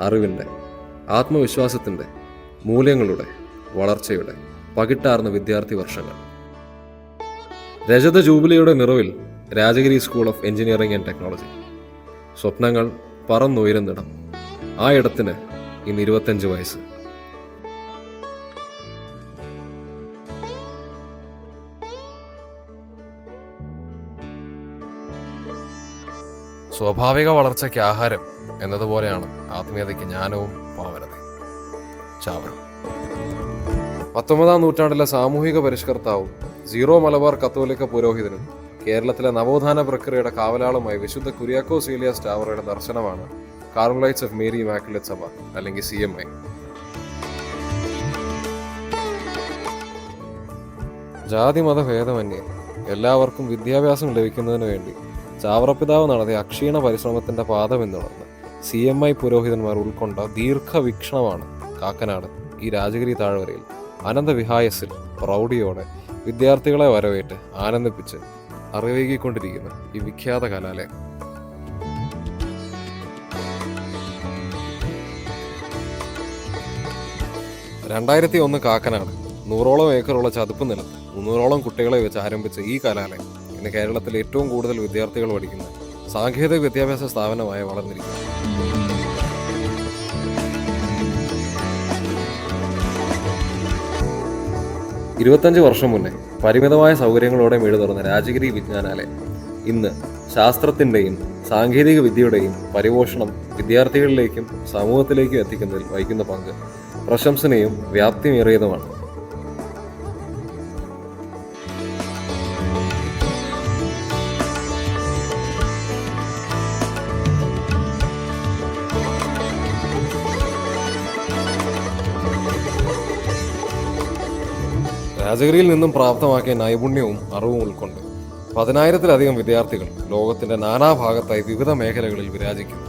അറിവിന്റെ ആത്മവിശ്വാസത്തിന്റെ മൂല്യങ്ങളുടെ വളർച്ചയുടെ പകിട്ടാർന്ന വിദ്യാർത്ഥി വർഷങ്ങൾ. രജത ജൂബിലിയുടെ നിറവിൽ Rajagiri school of engineering and technology സ്വപ്നങ്ങൾ പറന്നുയരുന്നിടം ആ ഇടത്തിന് ഇന്ന് ഇരുപത്തഞ്ച് വയസ്സ്. സ്വാഭാവിക വളർച്ചയ്ക്ക് ആഹാരം എന്നതുപോലെയാണ് ആത്മീയതയ്ക്ക് ജ്ഞാനവും പാവനതയും. ചാവറ. പത്തൊമ്പതാം നൂറ്റാണ്ടിലെ സാമൂഹിക പരിഷ്കർത്താവും സീറോ മലബാർ കത്തോലിക്ക പുരോഹിതനും കേരളത്തിലെ നവോത്ഥാന പ്രക്രിയയുടെ കാവലാളുമായി വിശുദ്ധ കുര്യാക്കോ സീലിയ ടാവറയുടെ ദർശനമാണ് കാർമലൈറ്റ്സ് ഓഫ് മേരി ഇമാക്കുലേറ്റ് സഭ അല്ലെങ്കിൽ സി എം ഐ. ജാതി മത ഭേദമന്യേ എല്ലാവർക്കും വിദ്യാഭ്യാസം ലഭിക്കുന്നതിന് വേണ്ടി ചാവറപ്പിതാവ് നടത്തിയ അക്ഷീണ പരിശ്രമത്തിന്റെ പാത പിന്തുടർന്ന് സി എം ഐ പുരോഹിതന്മാർ ഉൾക്കൊണ്ട ദീർഘവീക്ഷണമാണ് കാക്കനാട് ഈ രാജഗിരി താഴ്വരയിൽ. അനന്തവിഹായസിൽ പ്രൗഢിയോടെ വിദ്യാർത്ഥികളെ വരവേറ്റ് ആനന്ദിപ്പിച്ച് അറിവേകിക്കൊണ്ടിരിക്കുന്ന ഈ വിഖ്യാത കലാലയം. രണ്ടായിരത്തി ഒന്ന് കാക്കനാട് നൂറോളം ഏക്കറുള്ള ചതുപ്പ് നിലത്ത് മുന്നൂറോളം കുട്ടികളെ വെച്ച് ആരംഭിച്ച ഈ കലാലയം ഇന്ന് കേരളത്തിൽ ഏറ്റവും കൂടുതൽ വിദ്യാർത്ഥികൾ പഠിക്കുന്ന സാങ്കേതിക വിദ്യാഭ്യാസ സ്ഥാപനമായി വളർന്നിരിക്കുന്നു. ഇരുപത്തഞ്ച് വർഷം മുന്നേ പരിമിതമായ സൗകര്യങ്ങളോടെ വീട് തുറന്ന രാജഗിരി വിജ്ഞാനാലയം. ഇന്ന് ശാസ്ത്രത്തിന്റെയും സാങ്കേതിക വിദ്യയുടെയും പരിപോഷണം വിദ്യാർത്ഥികളിലേക്കും സമൂഹത്തിലേക്കും എത്തിക്കുന്നതിൽ വഹിക്കുന്ന പങ്ക് പ്രശംസനീയവും വ്യാപ്തിമേറിയതുമാണ് രാജഗിരിയിൽ നിന്നും പ്രാപ്തമാക്കിയ നൈപുണ്യവും അറിവും ഉൾക്കൊണ്ട് പതിനായിരത്തിലധികം വിദ്യാർത്ഥികൾ ലോകത്തിന്റെ നാനാഭാഗത്തായി വിവിധ മേഖലകളിൽ വിരാജിക്കുന്നു.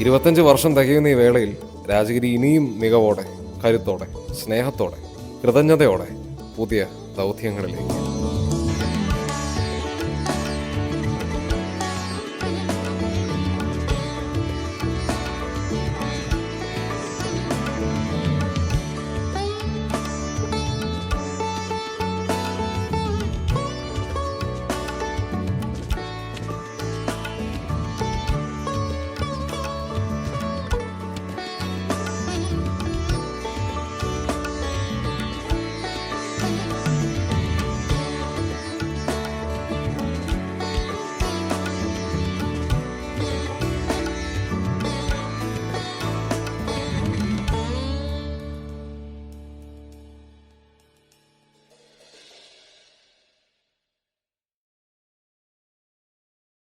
ഇരുപത്തഞ്ച് വർഷം തികയുന്ന ഈ വേളയിൽ രാജഗിരി ഇനിയും മികവോടെ കരുത്തോടെ സ്നേഹത്തോടെ കൃതജ്ഞതയോടെ പുതിയ ദൗത്യങ്ങളിലേക്ക്